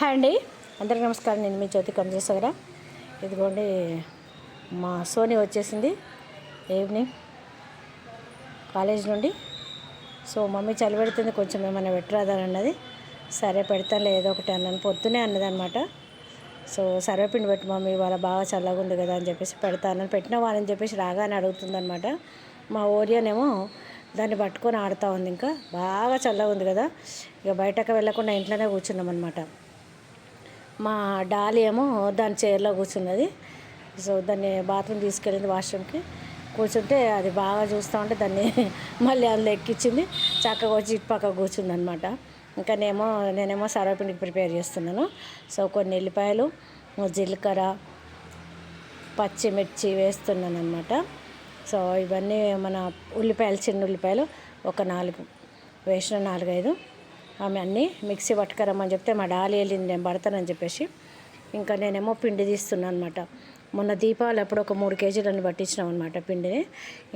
Hi అండి. అందరికీ నమస్కారం. నేను మీ జ్యోతి కంజేశ్వర ఇదిగోండి మా సోనీ వచ్చేసింది ఈవినింగ్ కాలేజ్ నుండి. సో మమ్మీ చలి పెడుతుంది కొంచెం ఏమైనా పెట్టరాదని అన్నది సరే పెడతానులే ఏదో ఒకటి అన్నాను. పొద్దునే అన్నదనమాట. సో సర్వపిండి పెట్టు మమ్మీ ఇవాళ బాగా చల్లగా ఉంది కదా అని చెప్పేసి పెడతానని పెట్టిన వాళ్ళని చెప్పేసి రాగానే అడుగుతుందనమాట. మా ఓరియానేమో దాన్ని పట్టుకొని ఆడుతూ ఉంది ఇంకా. బాగా చల్లగా ఉంది కదా. ఇక బయటకు వెళ్ళకుండా ఇంట్లోనే కూర్చున్నాం అనమాట మా డాలి ఏమో దాని చైర్లో కూర్చున్నది. సో దాన్ని బాత్రూమ్ తీసుకెళ్ళింది వాష్రూమ్కి. కూర్చుంటే అది బాగా చూస్తూ ఉంటే దాన్ని మళ్ళీ అందులో ఎక్కించింది. చక్కగా వచ్చి ఇటు పక్క కూర్చుంది అనమాట ఇంకా నేమో నేనేమో సర్వపిండికి ప్రిపేర్ చేస్తున్నాను. సో కొన్ని ఎల్లిపాయలు జీలకర్ర పచ్చిమిర్చి వేస్తున్నాను అనమాట సో ఇవన్నీ మన ఉల్లిపాయలు చిన్న ఉల్లిపాయలు ఒక నాలుగు వేసిన నాలుగైదు. ఆమె అన్నీ మిక్సీ పట్టుకరమ్మని చెప్తే మా డాలి వెళ్ళింది నేను పడతానని చెప్పేసి. ఇంకా నేనేమో పిండి తీస్తున్నాను అనమాట మొన్న దీపావళి అప్పుడు ఒక మూడు కేజీలను పట్టించినాం అనమాట పిండిని.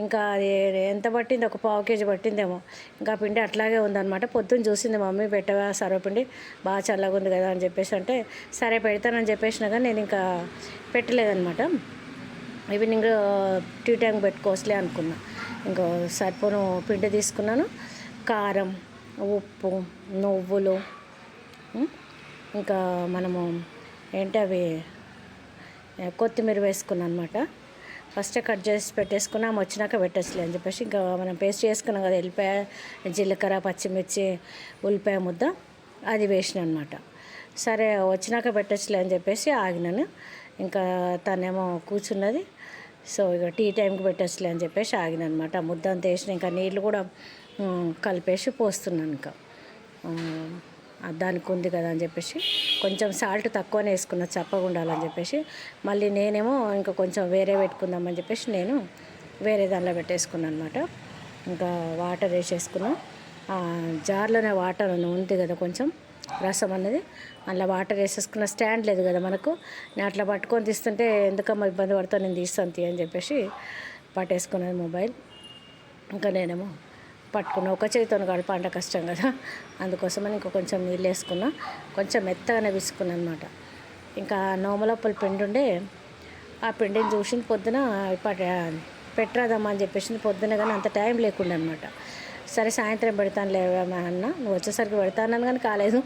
ఇంకా అది ఎంత పట్టింది? ఒక పావు కేజీ పట్టిందేమో. ఇంకా పిండి అట్లాగే ఉందన్నమాట. పొద్దున్న చూసింది మమ్మీ పెట్టవా సర్వపిండి బాగా చల్లగా ఉంది కదా అని చెప్పేసి అంటే సరే పెడతానని చెప్పేసినా కానీ నేను ఇంకా పెట్టలేదనమాట ఈవినింగ్ టీ టైం పెట్టుకోవచ్చులే అనుకున్నా. ఇంకా సరిపోను పిండి తీసుకున్నాను. కారం ఉప్పు నువ్వులు ఇంకా మనము ఏంటి అవి? కొత్తిమీర వేసుకున్నాను అనమాట ఫస్ట్ కట్ చేసి పెట్టేసుకున్నా వచ్చినాక పెట్టేసలే అని చెప్పేసి ఇంకా మనం పేస్ట్ చేసుకున్నాం కదా ఎల్లిపాయ జీలకర్ర పచ్చిమిర్చి ఉల్లిపాయ ముద్ద అది వేసిన అనమాట సరే వచ్చినాక పెట్టచ్చులే అని చెప్పేసి ఆగినాను. ఇంకా తనేమో కూర్చున్నది. సో ఇక టీ టైంకి పెట్టచ్చులే అని చెప్పేసి ఆగిన అనమాట ముద్ద అంతా వేసిన ఇంకా నీళ్ళు కూడా కలిపేసి పోస్తున్నాను ఇంకా దానికి ఉంది కదా అని చెప్పేసి కొంచెం సాల్ట్ తక్కువనే వేసుకున్నా చప్పగా ఉండాలని చెప్పేసి మళ్ళీ నేనేమో ఇంకా కొంచెం వేరే పెట్టుకుందామని చెప్పేసి నేను వేరే దానిలో పెట్టేసుకున్నాను అనమాట ఇంకా వాటర్ వేసేసుకున్నాను జార్లోనే వాటర్ ఉంది కదా కొంచెం రసం అన్నది అందులో వాటర్ వేసేసుకున్న స్టాండ్ లేదు కదా మనకు. నేను అట్లా పట్టుకొని తీస్తుంటే ఎందుకమ్మా ఇబ్బంది పడతా నేను తీస్తాను తీ అని చెప్పేసి పట్టేసుకున్నది మొబైల్. ఇంకా నేనేమో పట్టుకున్నా. ఒక చేతితో గడప కష్టం కదా. అందుకోసమని ఇంకా కొంచెం నీళ్ళు వేసుకున్నా. కొంచెం మెత్తగానే విసుకున్నా అనమాట ఇంకా నోమలోపల పిండి ఉండే ఆ పిండిని చూసింది పొద్దున పెట్టరాదమ్మా అని చెప్పేసి పొద్దున కానీ అంత టైం లేకుండా అనమాట సరే సాయంత్రం పెడతాను లేవమ్మా అన్న. నువ్వు వచ్చేసరికి పెడతానని కానీ కాలేదు.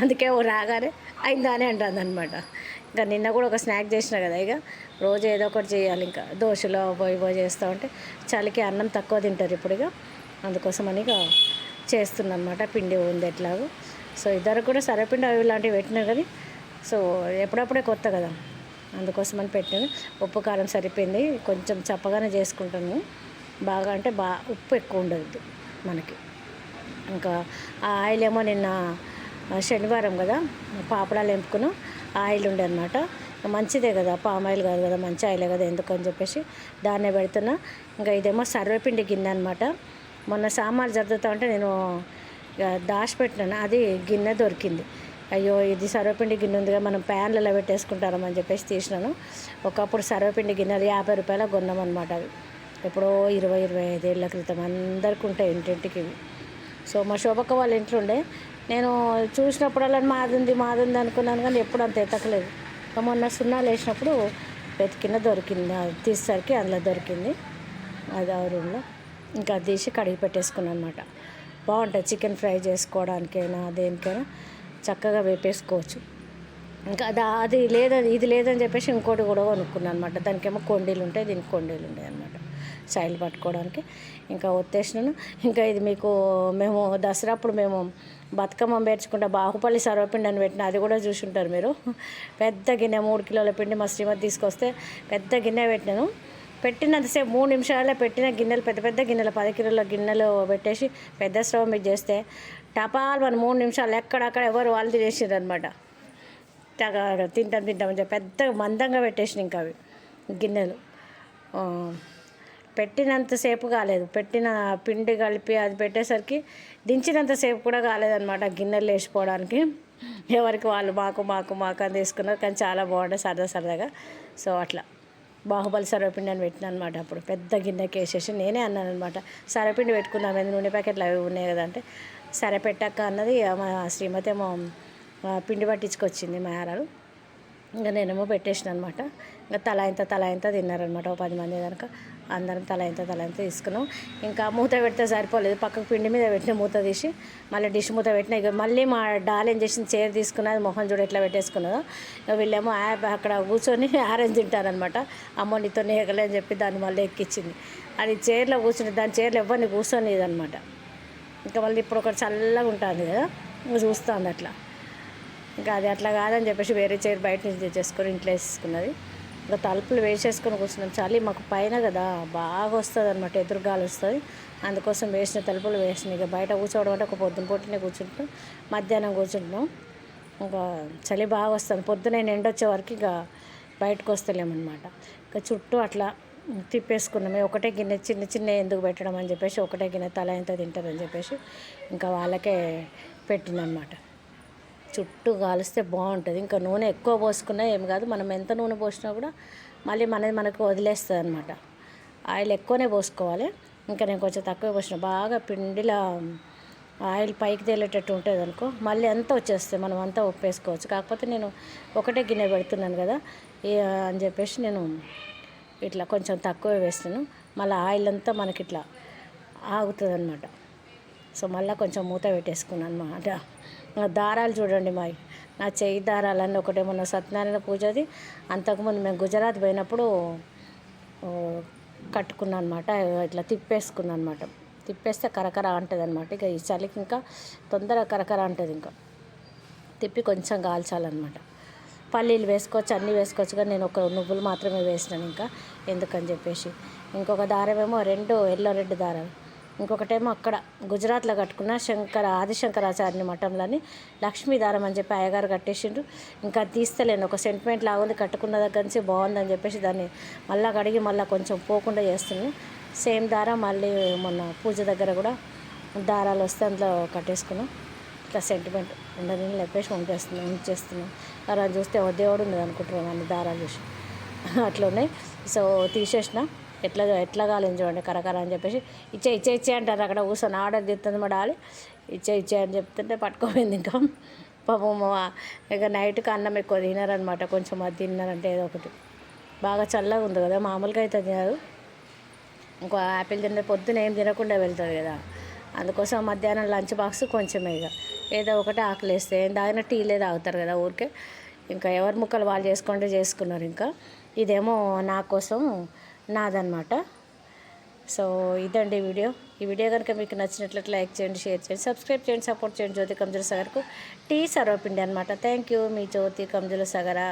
అందుకే ఓ రాగానే అయిందా అని అంటుంది అనమాట ఇంకా నిన్న కూడా ఒక స్నాక్ చేసిన కదా ఇక. రోజు ఏదో ఒకటి చేయాలి ఇంకా. దోశలో పోయి పోయి చేస్తూ ఉంటే. చలికి అన్నం తక్కువ తింటారు ఇప్పుడు ఇక. అందుకోసమని ఇక చేస్తున్నాను అనమాట పిండి ఉంది ఎట్లాగో. సో ఇద్దరు కూడా సరపిండి అవి ఇలాంటివి పెట్టినా కానీ సో ఎప్పుడప్పుడే కొత్త కదా. అందుకోసమని పెట్టాను. ఉప్పు కారం సరిపోయింది. కొంచెం చప్పగానే చేసుకుంటాను బాగా అంటే బా ఉప్పు ఎక్కువ ఉండదు మనకి. ఇంకా ఆ ఆయిల్ ఏమో నిన్న శనివారం కదా పాపడాలు ఎంపుకున్నాం. ఆయిల్ ఉండే అనమాట మంచిదే కదా పామ్ ఆయిల్ కాదు కదా మంచి ఆయిలే కదా ఎందుకని చెప్పేసి దాన్నే పెడుతున్నా. ఇంకా ఇదేమో సర్వేపిండి గిన్నె అనమాట మొన్న సామాన్లు జరుగుతూ ఉంటే నేను దాచి దాచిపెట్టినాను. అది గిన్నె దొరికింది. అయ్యో ఇది సర్వపిండి గిన్నె ఉందిగా మనం ప్యాన్లలో పెట్టేసుకుంటారని చెప్పేసి తీసినాను. ఒకప్పుడు సర్వపిండి గిన్నెలు యాభై రూపాయల కొన్నాం అనమాట అవి. ఎప్పుడో ఇరవై ఇరవై ఐదేళ్ళ క్రితం అందరికి ఉంటాయి ఇంటింటికి ఇవి. సో మా శోభక్క వాళ్ళ ఇంట్లో ఉండే. నేను చూసినప్పుడల్లా మాదింది మాదింది అనుకున్నాను కానీ ఎప్పుడు అంత ఎతకలేదు. మొన్న సున్నాలు వేసినప్పుడు వెతికిన దొరికింది తీసేసరికి అందులో దొరికింది. అది ఆ రూమ్లో. ఇంకా అది తీసి కడిగి పెట్టేసుకున్నాను అనమాట బాగుంటుంది చికెన్ ఫ్రై చేసుకోవడానికైనా దేనికైనా చక్కగా వేపేసుకోవచ్చు. ఇంకా అది అది లేదని ఇది లేదని చెప్పేసి ఇంకోటి కూడా కొనుక్కున్నాను అనమాట దానికేమో కొండీలు ఉంటాయి దీనికి కొండీలు ఉంటాయి అనమాట సైల్ పట్టుకోవడానికి. ఇంకా ఒత్తేసినాను ఇంకా ఇది మీకు మేము దసరా అప్పుడు మేము బతుకమ్మ పేర్చుకుంటే బాహుపల్లి సర్వపిండి అని పెట్టిన అది కూడా చూసి ఉంటారు మీరు. పెద్ద గిన్నె మూడు కిలోల పిండి మా శ్రీమతి తీసుకొస్తే పెద్ద గిన్నె పెట్టినాను. పెట్టినంతసేపు మూడు నిమిషాలే పెట్టిన గిన్నెలు పెద్ద పెద్ద గిన్నెలు పది కిలోల గిన్నెలు పెట్టేసి పెద్ద స్టవ్ మీద చేస్తే టపాల్ మన మూడు నిమిషాలు ఎక్కడక్కడ ఎవరు వాళ్ళు తినేసారు అనమాట తింటాం తింటాం పెద్ద మందంగా పెట్టేసిన ఇంకా అవి గిన్నెలు. పెట్టినంతసేపు కాలేదు. పెట్టిన పిండి కలిపి అది పెట్టేసరికి దించినంతసేపు కూడా కాలేదన్నమాట గిన్నెలు వేసిపోవడానికి ఎవరికి వాళ్ళు మాకు మాకు మాకు అని తీసుకున్నారు. కానీ చాలా బాగుండే సరదా సరదాగా. సో అట్లా. బాహుబలి సర్వపిండి అని పెట్టిన అనమాట అప్పుడు. పెద్ద గిన్నెకి వేసేసి నేనే అన్నాను అనమాట సర్వపిండి పెట్టుకుందాం ఎందుకు నూనె ప్యాకెట్లు అవి ఉన్నాయి కదా అంటే సరే పెట్టాక అన్నది మా శ్రీమతి ఏమో పిండి పట్టించుకొచ్చింది మా ఆరాలు ఇంకా నేనేమో పెట్టేసిన అనమాట ఇంకా తల ఇంత తల ఇంత తిన్నారనమాట ఒక పది మంది కనుక. అందరం తల ఇంత తల ఇంత తీసుకున్నాం. ఇంకా మూత పెడితే సరిపోలేదు. పక్కకు పిండి మీద పెట్టిన మూత తీసి మళ్ళీ డిష్ మూత పెట్టిన ఇక మళ్ళీ మా డాల్ ఏం చేసిన చైర్ తీసుకున్నది మొహం చూడు ఎట్లా పెట్టేసుకున్నదో. ఇక వీళ్ళేమో ఆ- అక్కడ కూర్చొని ఆరెంజ్ తింటారనమాట. అమ్మ నీతో నేగలే అని చెప్పి దాన్ని మళ్ళీ ఎక్కించింది అది చైర్లో కూర్చుని దాని చైర్లో ఎవరిని కూర్చొని అనమాట ఇంకా మళ్ళీ ఇప్పుడు ఒకటి చల్లగా ఉంటుంది కదా చూస్తుంది అట్లా. ఇంకా అది అట్లా కాదని చెప్పేసి వేరే చైర్ బయట నుంచి తెచ్చేసుకొని ఇంట్లో వేసుకున్నది ఇంకా తలుపులు వేసేసుకొని కూర్చున్నాం. చలి మాకు పైన కదా బాగా వస్తుంది అనమాట ఎదురుగాలు వస్తుంది. అందుకోసం వేసిన తలుపులు వేసిన. ఇక బయట కూర్చోవడం అంటే ఒక పొద్దున పొద్దునే కూర్చుంటాం మధ్యాహ్నం కూర్చుంటాం. ఇంకా చలి బాగా వస్తుంది. పొద్దున ఎండ వచ్చే వరకు ఇక బయటకు వస్తలేమన్నమాట. ఇంకా చుట్టూ అట్లా తిప్పేసుకున్నాం. ఒకటే గిన్నె చిన్న చిన్న ఎందుకు పెట్టడం అని చెప్పేసి ఒకటే గిన్నె తల ఎంత తింటారని చెప్పేసి ఇంకా వాళ్ళకే పెట్టిందనమాట చుట్టూ కాలిస్తే బాగుంటుంది. ఇంకా నూనె ఎక్కువ పోసుకున్నా ఏం కాదు మనం ఎంత నూనె పోసినా కూడా మళ్ళీ మనది మనకు వదిలేస్తుంది అనమాట ఆయిల్ ఎక్కువనే పోసుకోవాలి. ఇంకా నేను కొంచెం తక్కువ పోసిన. బాగా పిండిలా ఆయిల్ పైకి తేలేటట్టు ఉంటుంది అనుకో మళ్ళీ అంతా వచ్చేస్తే మనం అంతా ఉప్పేసుకోవచ్చు కాకపోతే నేను ఒకటే గిన్నె పెడుతున్నాను కదా అని చెప్పేసి నేను ఇట్లా కొంచెం తక్కువ వేస్తాను. మళ్ళీ ఆయిల్ అంతా మనకి ఇట్లా ఆగుతుంది అనమాట సో మళ్ళీ కొంచెం మూత పెట్టేసుకున్నాను అనమాట దారాలు చూడండి మావి నా చెయ్యి దారాలన్నీ ఒకటే. మొన్న సత్యనారాయణ పూజది అంతకుముందు మేము గుజరాత్ పోయినప్పుడు కట్టుకున్నానమాట. కట్టుకున్నాను అనమాట ఇట్లా తిప్పేసుకున్నాను అనమాట తిప్పేస్తే కరకర అంటుంది అనమాట ఇక ఈ చలికి ఇంకా తొందరగా కరకర అంటుంది ఇంకా. తిప్పి కొంచెం కాల్చాలన్నమాట పల్లీలు వేసుకోవచ్చు అన్నీ వేసుకోవచ్చు. కానీ నేను ఒక నువ్వులు మాత్రమే వేసినాను ఇంకా. ఎందుకని చెప్పేసి. ఇంకొక దారమేమో రెండు ఎల్లో రెడ్ దారాలు. ఇంకొకటేమో అక్కడ గుజరాత్లో కట్టుకున్న శంకర ఆదిశంకరాచార్యుని మఠంలోని లక్ష్మీ దారం అని చెప్పి అయ్యగారు కట్టేసిండ్రు. ఇంకా తీస్తలేను ఒక సెంటిమెంట్ లాగుంది కట్టుకున్న దగ్గర నుంచి బాగుందని చెప్పేసి దాన్ని మళ్ళీ కడిగి మళ్ళీ కొంచెం పోకుండా చేస్తుంది సేమ్ దారం మళ్ళీ మొన్న పూజ దగ్గర కూడా దారాలు వస్తే అందులో కట్టేసుకున్నాం. ఇట్లా సెంటిమెంట్ ఉండని లేపేసి ఉంచేస్తున్నాం ఉంచేస్తున్నాం. అలా చూస్తే ఓ దేవుడు ఉన్నది అనుకుంటున్నాం అన్ని దారాలు చూసి. అట్లా ఉన్నాయి సో తీసేసిన. ఎట్లా ఎట్లా కాలేదు చూడండి కరకర అని చెప్పేసి. ఇచ్చే ఇచ్చే ఇచ్చే అంటారు అక్కడ కూర్చొని ఆర్డర్ తీస్తుంది మా డాలి ఇచ్చే ఇచ్చే అని చెప్తుంటే పట్టుకోపోయింది ఇంకా. పాపం ఇక నైట్కి అన్నం ఎక్కువ తినారనమాట కొంచెం అది తిన్నారంటే ఏదో ఒకటి. బాగా చల్లగా ఉంది కదా మామూలుగా అయితే తినరు. ఇంకో యాపిల్ తిన్న పొద్దున ఏం తినకుండా వెళ్తుంది కదా. అందుకోసం మధ్యాహ్నం లంచ్ బాక్స్ కొంచెమే ఇక. ఏదో ఒకటి ఆకలి వేస్తే ఏం తాగినా టీలే తాగుతారు కదా ఊరికే. ఇంకా ఎవరి ముక్కలు వాళ్ళు చేసుకుంటే చేసుకున్నారు ఇంకా. ఇదేమో నా కోసం నాదనమాట సో ఇదండి వీడియో. ఈ వీడియో కనుక మీకు నచ్చినట్లయితే లైక్ చేయండి షేర్ చేయండి సబ్స్క్రైబ్ చేయండి సపోర్ట్ చేయండి జ్యోతి కంజుల సగర్కు. టీ సర్వపిండి అనమాట thank you me Jyothi Kanjula సాగరా.